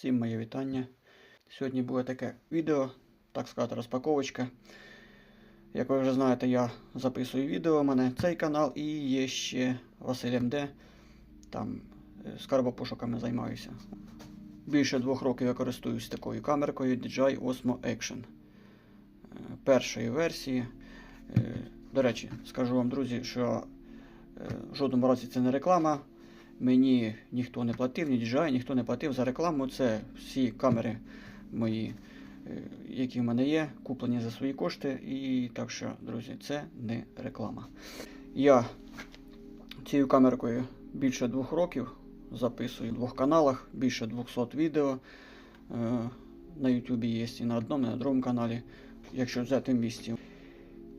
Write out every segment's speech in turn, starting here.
Всім моє вітання. Сьогодні буде таке відео, так сказати, розпаковочка. Як ви вже знаєте, я записую відео, у мене цей канал і є ще Василь МД. Там е, скарбопошуками займаюся. Більше двох років я користуюсь такою камеркою DJI Osmo Action. Е, Першої версії. Е, До речі, скажу вам, друзі, що в жодному разі це не реклама. Мені ніхто не платив, ні DJI, ніхто не платив за рекламу. Це всі камери мої, е, які в мене є, куплені за свої кошти. І так що, друзі, це не реклама. Я цією камеркою більше двох років записую в двох каналах, більше 200 відео. Е, На YouTube є і на одному, і на другому каналі, якщо взяти в місті.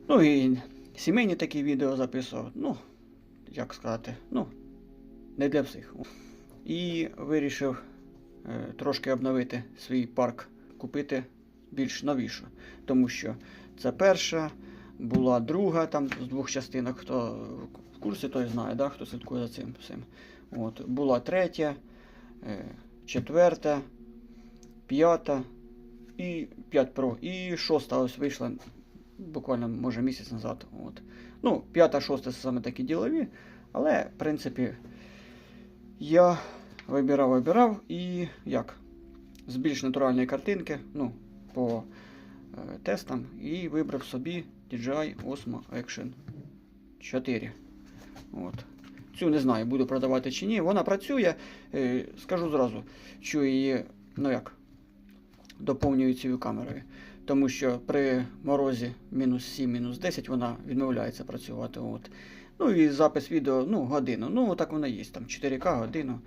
Ну і сімейні такі відео записував. Ну, як сказати, ну, не для всіх. І вирішив е, трошки обновити свій парк, купити більш новішу. Тому що це перша, була друга там з двох частинок. Хто в курсі, той знає, да? хто слідкує за цим всім. От, була третя, е, четверта, п'ята і 5 Pro. І шоста ось вийшла буквально може місяць назад. От. Ну, п'ята, шоста це саме такі ділові, але в принципі. Я вибирав, вибирав і як? З більш натуральної картинки, ну, по е, тестам, і вибрав собі DJI Osmo Action 4. От. Цю не знаю, буду продавати чи ні. Вона працює, е, скажу зразу, що її, ну як, доповнюю цією камерою. Тому що при морозі мінус 7, мінус 10 вона відмовляється працювати. От. Ну і запис відео, ну, годину. Ну, так воно є, там 4К годину.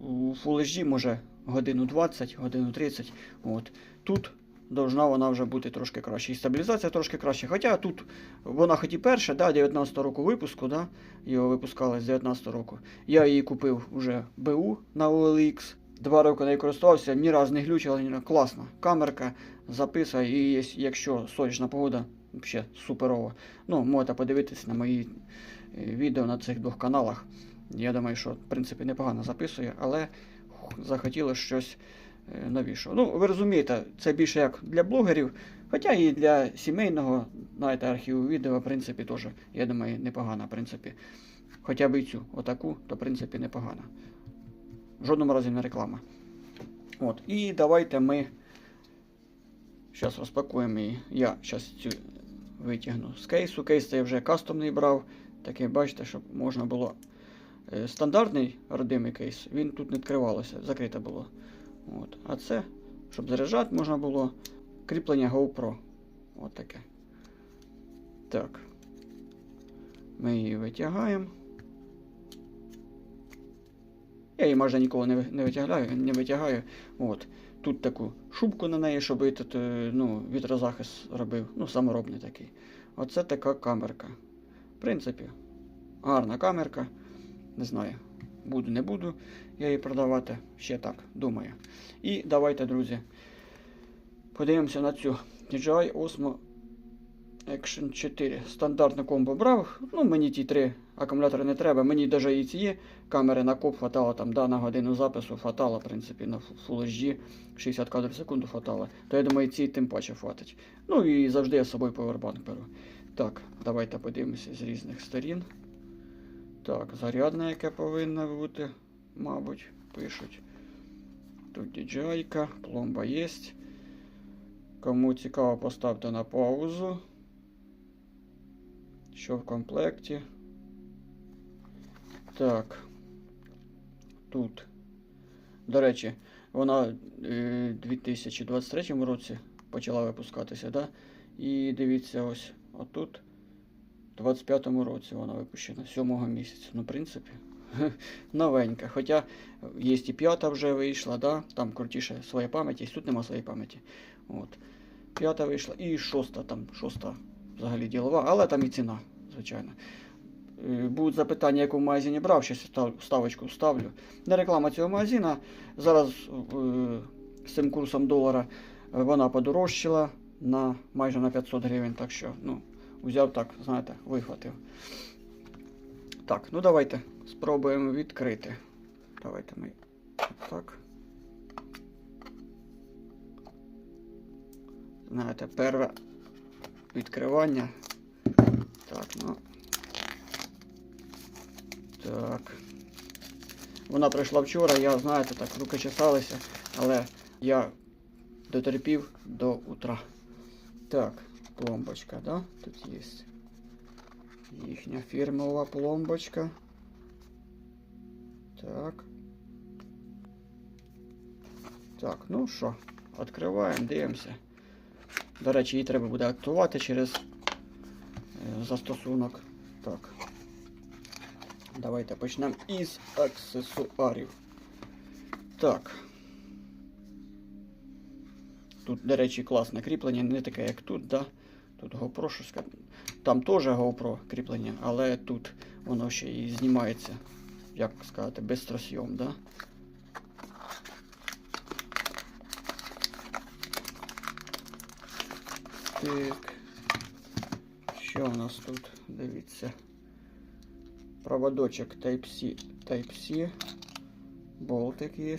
У Full HD може годину 20, годину 30. От. Тут должна вона вже бути трошки краще. І стабілізація трошки краще. Хоча тут вона хоч і перша, да, 19 року випуску, да, його випускали з 19 року. Я її купив вже БУ на OLX. Два роки нею користувався, ні разу не глючила, ні разу. класна. Камерка записує, і якщо сонячна погода, взагалі суперово. Ну, можете подивитися на мої е, відео на цих двох каналах. Я думаю, що в принципі непогано записує, але захотілося щось е, новішого. Ну, ви розумієте, це більше як для блогерів, хоча і для сімейного, знаєте, архіву відео, в принципі, теж, я думаю, непогано, в принципі. Хоча б і цю, отаку, то в принципі непогано. В жодному разі не реклама. От, і давайте ми зараз розпакуємо її. Я зараз цю витягну з кейсу. Кейс я вже кастомний брав. Такий, бачите, щоб можна було. Е, Стандартний родимий кейс, він тут не відкривалося, закрите було. От. А це, щоб заряджати можна було кріплення GoPro. От таке. Так. Ми її витягаємо. Я її майже ніколи не, не витягаю, не витягаю. От. Тут таку шубку на неї, щоб тут, е, ну, вітрозахист робив. Ну, саморобний такий. Оце така камерка. В принципі, гарна камерка. Не знаю, буду, не буду я її продавати. Ще так, думаю. І давайте, друзі, подивимося на цю DJI Osmo Action 4. Стандартну комбо брав. Ну, мені ті три акумулятори не треба. Мені навіть і цієї камери на коп хватало там, да, на годину запису хватало, в принципі, на Full HD 60 кадрів в секунду хватало. То я думаю, ці тим паче хватить. Ну і завжди я з собою повербанк беру. Так, давайте подивимося з різних сторін. Так, зарядне, яке повинно бути, мабуть, пишуть. Тут DJI, пломба є. Кому цікаво, поставте на паузу. Що в комплекті? Так. Тут. До речі, вона е, у 2023 році почала випускатися, да? І дивіться, ось отут. У 25-му році вона випущена, 7-го місяця. Ну, в принципі, новенька. Хоча є і п'ята вже вийшла, да? там крутіше своя пам'ять, є, тут нема своєї пам'яті. От. П'ята вийшла і шоста, там шоста взагалі ділова, але там і ціна, звичайно. Е, Будуть запитання, яку магазині брав, став- ставочку вставлю. Не реклама цього магазина. Зараз е, з цим курсом долара е, вона подорожчала на майже на 500 гривень, так що, ну, взяв так, знаєте, вихватив. Так, ну давайте спробуємо відкрити. Давайте ми так. знаєте, перше відкривання. Так, ну. Так. Вона прийшла вчора, я, знаєте, так, руки чесалися, але я дотерпів до утра. Так, пломбочка, да? Тут є. Їхня фірмова пломбочка. Так. Так, ну що, відкриваємо, дивимося. До речі, її треба буде актувати через застосунок. Так. Давайте почнемо із аксесуарів. Так. Тут, до речі, класне кріплення, не таке, як тут, да? Тут GoPro, що ска- Там теж GoPro кріплення, але тут воно ще і знімається, як сказати, без тросйом, да? Так. Що у нас тут? Дивіться. Проводочок Type-C, Type-C. Болтик є.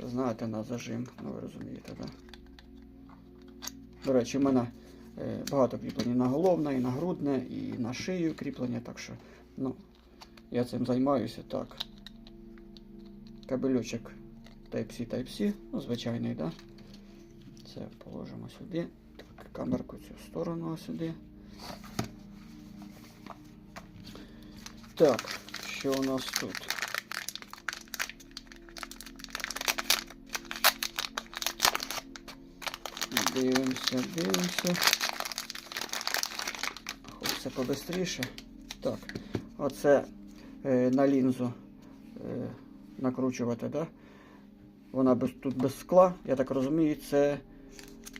Це знаєте на зажим, ну ви розумієте, так? Да? До речі, в мене е, багато кріплень на головне, і на грудне, і на шию кріплення, так що, ну, я цим займаюся так. Кабельочок Type-C, Type-C, ну, звичайний, да? Це положимо сюди. Камерку цю сторону сюди. Так, що у нас тут? Дивимося, дивимося. Хочеться побистріше. Так, оце е, на лінзу е, накручувати, да? Вона без, тут без скла, я так розумію, це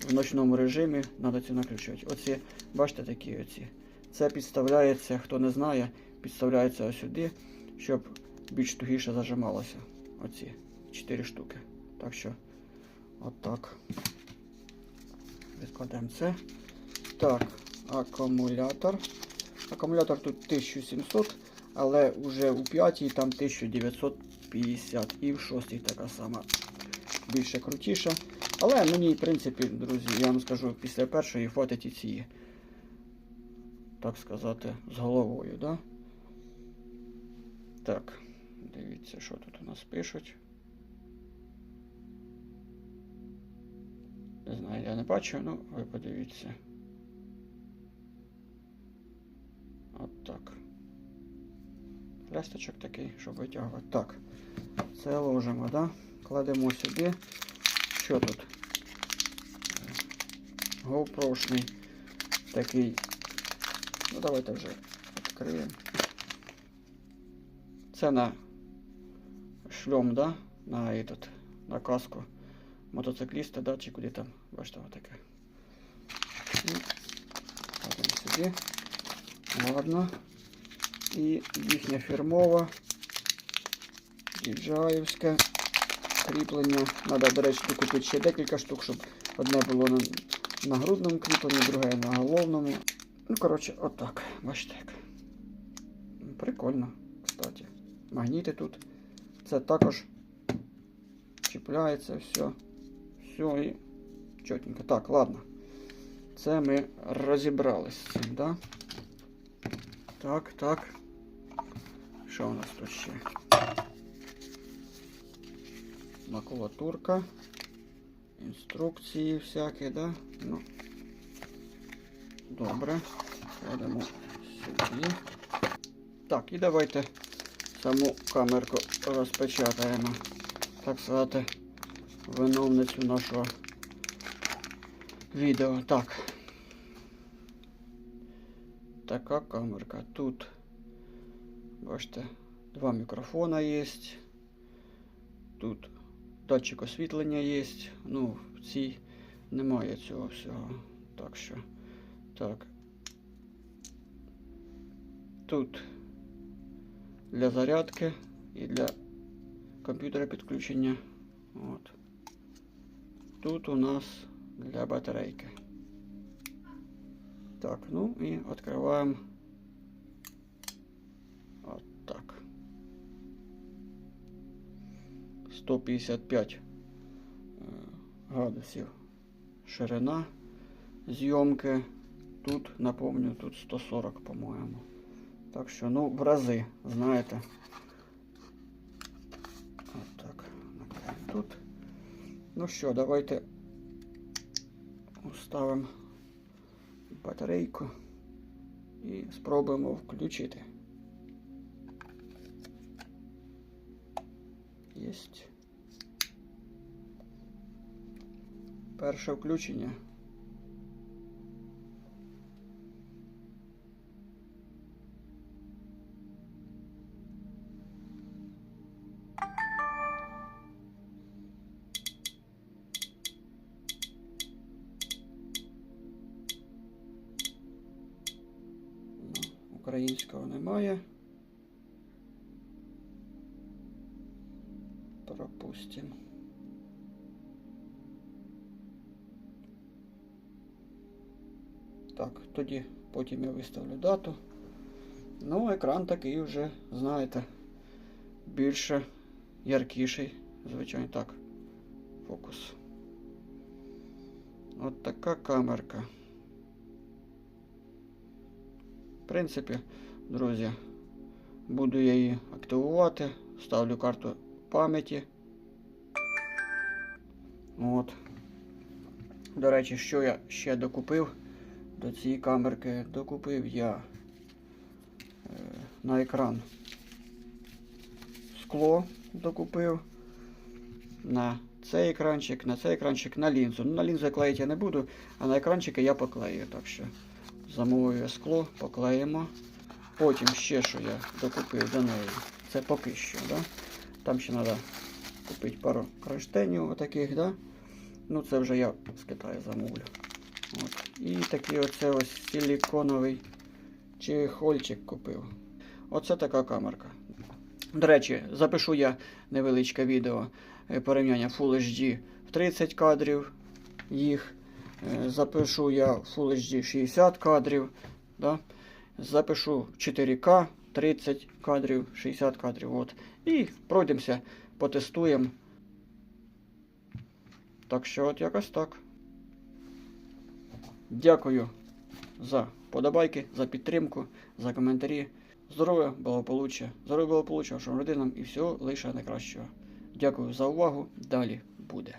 в ночному режимі треба це накручувати. Оці, бачите, такі оці. Це підставляється, хто не знає, підставляється сюди, щоб більш тугіше зажималося. Оці 4 штуки. Так що, отак. Відкладемо це. Так, акумулятор. Акумулятор тут 1700, але вже у 5 там 1950 і в 6 така сама більше крутіша. Але мені, в принципі, друзі, я вам скажу, після першої хватить і цієї, так сказати, з головою, да? Так, дивіться, що тут у нас пишуть. Не знаю, я не бачу, ну ви подивіться. От так. Плясточок такий, щоб витягувати. Так, це ложимо, да? Кладемо сюди. Що тут? GoPro-шний такий. Ну давайте вже відкриємо. Це на шльом, да? На этот, на каску мотоцикліста, да, чи куди там, бачите, таке. Кладемо сюди. Ладно. І їхня фірмова, діджаївське кріплення. Надо, до речі, купити ще декілька штук, щоб одне було на, на грудному кріпленні, друге на головному. Ну, коротше, отак. Бачите як. Прикольно, кстати. Магніти тут. Це також чіпляється, все. Все і чотенько. Так, ладно. Це ми розібрались з цим, да? Так, так. Що у нас тут ще? Макулатурка. Інструкції всякі, да? Ну. Добре. Кладемо сюди. Так, і давайте саму камерку розпечатаємо. Так сказати, виновницю нашого відео. Так. Така камерка. Тут, бачите, два мікрофона є. Тут датчик освітлення є. Ну, в цій немає цього всього. Так що, так. Тут для зарядки і для комп'ютера підключення. От. Тут у нас для батарейки. Так, ну і відкриваємо 155 е, градусів ширина зйомки. Тут, напомню, тут 140, по-моєму. Так що, ну, в рази, знаєте. От так, тут. Ну що, давайте уставимо батарейку і спробуємо включити. Єсть. Перше включення. Українського немає. Тоді потім я виставлю дату. Ну, екран такий вже, знаєте, більше яркіший. Звичайно так. Фокус. От така камерка. В принципі, друзі, буду я її активувати. Ставлю карту пам'яті. От. До речі, що я ще докупив до цієї камерки? Докупив я е, на екран скло докупив. На цей екранчик, на цей екранчик, на лінзу. Ну, на лінзу я клеїти я не буду, а на екранчики я поклею. Так що замовую скло, поклеїмо. Потім ще що я докупив до неї. Це поки що. Да? Там ще треба купити пару кронштейнів отаких, да? Ну це вже я з Китаю замовлю. От. І такий оце ось силіконовий чехольчик купив. Оце така камерка. До речі, запишу я невеличке відео е, порівняння Full HD в 30 кадрів їх. Е, Запишу я Full HD 60 кадрів. Да? Запишу 4К 30 кадрів, 60 кадрів. От. І пройдемося, потестуємо. Так що от якось так. Дякую за подобайки, за підтримку, за коментарі. Здоров'я, благополуччя, здоров'я, благополуччя вашим родинам і всього лише найкращого. Дякую за увагу. Далі буде.